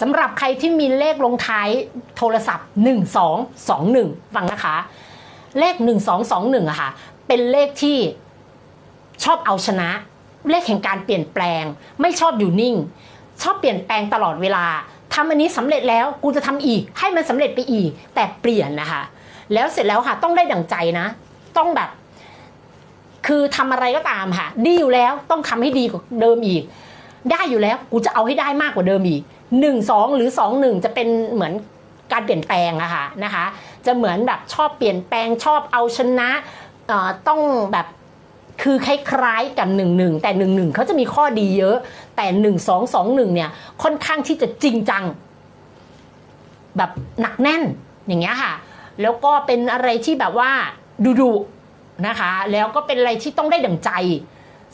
สำหรับใครที่มีเลขลงท้ายโทรศัพท์ 1221 ฟังนะคะ เลข 1221อะค่ะ เป็นเลขที่ชอบเอาชนะ เลขแห่งการเปลี่ยนแปลง ไม่ชอบอยู่นิ่ง ชอบเปลี่ยนแปลงตลอดเวลาทำอันนี้สำเร็จแล้วกูจะทำอีก ให้มันสำเร็จไปอีก แต่เปลี่ยนนะคะ แล้วเสร็จแล้วค่ะต้องได้ดั่งใจนะ ต้องแบบ คือทำอะไรก็ตามค่ะ ดีอยู่แล้วต้องทำให้ดีกว่าเดิมอีก ได้อยู่แล้วกูจะเอาให้ได้มากกว่าเดิมอีก หนึ่งสองหรือสองหนึ่งจะเป็นเหมือนการเปลี่ยนแปลงอะค่ะนะคะ จะเหมือนแบบชอบเปลี่ยนแปลงชอบเอาชนะต้องแบบคือคล้ายๆกับหนึ่งหนึ่งแต่หนึ่งหนึ่งเขาจะมีข้อดีเยอะ แต่หนึ่งสองสองหนึ่งเนี่ยค่อนข้างที่จะจริงจัง แบบหนักแน่นอย่างเงี้ยค่ะ แล้วก็เป็นอะไรที่แบบว่าดุดุๆนะคะ แล้วก็เป็นอะไรที่ต้องได้ดั่งใจ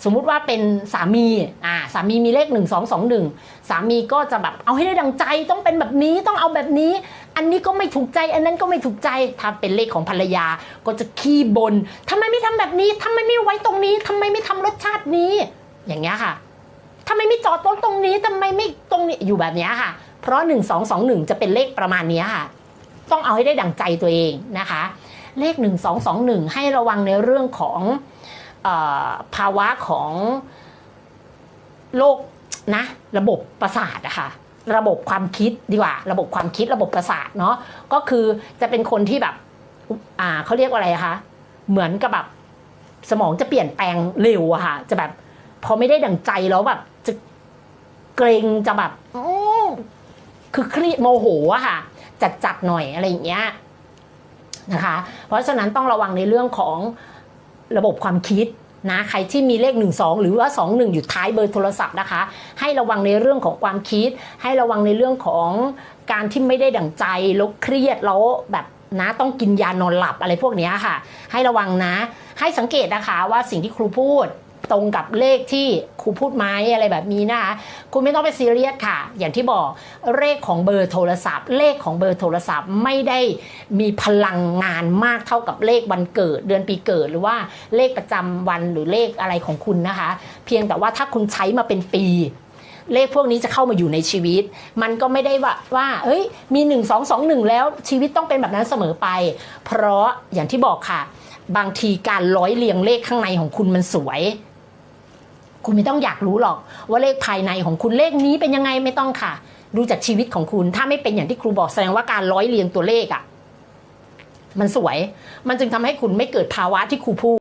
สมมุติว่าเป็นสามีอ่าสามีมีเลขหนึ่งสองสองหนึ่งสามีก็จะแบบเอาให้ได้ดังใจต้องเป็นแบบนี้ต้องเอาแบบนี้ อันนี้ก็ไม่ถูกใจ อันนั้นก็ไม่ถูกใจถ้าเป็นเลขของภรรยาก็จะขี้บนทำไมไม่ทำแบบนี้ทำไมไม่ไว้ตรงนี้ทำไมไม่ทำรสชาตินี้ อย่างเงี้ยค่ะทำไมไม่จอดรถตรงนี้ทำไมไม่ตรงนี้อยู่แบบเนี้ยค่ะ เพราะหนึ่งสองสองหนึ่งจะเป็นเลขประมาณเนี้ยค่ะ ต้องเอาให้ได้ดังใจตัวเองนะคะ เลขหนึ่งสองสองหนึ่งให้ระวังในเรื่องของ ภาวะของโรคนะ ระบบประสาทอะค่ะระบบความคิดดีกว่า ระบบความคิดระบบประสาทเนาะก็คือจะเป็นคนที่แบบอ่าเขาเรียกว่าอะไรคะเหมือนกับแบบสมองจะเปลี่ยนแปลงเร็วอะค่ะ จะแบบพอไม่ได้ดังใจแล้วแบบจะเกรงจะแบบคือเครียดโมโหอะค่ะ จัดจัดๆหน่อยอะไรอย่างเงี้ยนะคะ เพราะฉะนั้นต้องระวังในเรื่องของ ระบบความคิดนะใครที่มีเลข 1 2 หรือว่า 2 1 อยู่ท้ายเบอร์โทรศัพท์นะคะ ให้ระวังในเรื่องของความคิด ให้ระวังในเรื่องของการที่ไม่ได้ดั่งใจแล้วเครียดแล้วแบบนะต้องกินยานอนหลับอะไรพวกนี้ค่ะ ให้ระวังนะ ให้สังเกตนะคะว่าสิ่งที่ครูพูด ตรงกับเลขที่ครูพูดไหมอะไรแบบนี้นะคะคุณไม่ต้องไปซีเรียสค่ะ อย่างที่บอกเลขของเบอร์โทรศัพท์ เลขของเบอร์โทรศัพท์ไม่ได้มีพลังงานมากเท่ากับเลขวันเกิด เดือนปีเกิดหรือว่าเลขประจำวันหรือเลขอะไรของคุณนะคะ เพียงแต่ว่าถ้าคุณใช้มาเป็นปีเลขพวกนี้จะเข้ามาอยู่ในชีวิต มันก็ไม่ได้ว่าว่าเอ้ย มี1 2 2 1 แล้วชีวิตต้องเป็นแบบนั้นเสมอไป เพราะอย่างที่บอกค่ะ บางทีการร้อยเรียงเลขข้างในของคุณมันสวย คุณไม่ต้องอยากรู้หรอก ว่าเลขภายในของคุณเลขนี้เป็นยังไงไม่ต้องค่ะ ดูจากชีวิตของคุณ ถ้าไม่เป็นอย่างที่ครูบอกแสดงว่าการร้อยเรียงตัวเลขอะ่ะ มันสวย มันจึงทำให้คุณไม่เกิดภาวะที่ครูพูด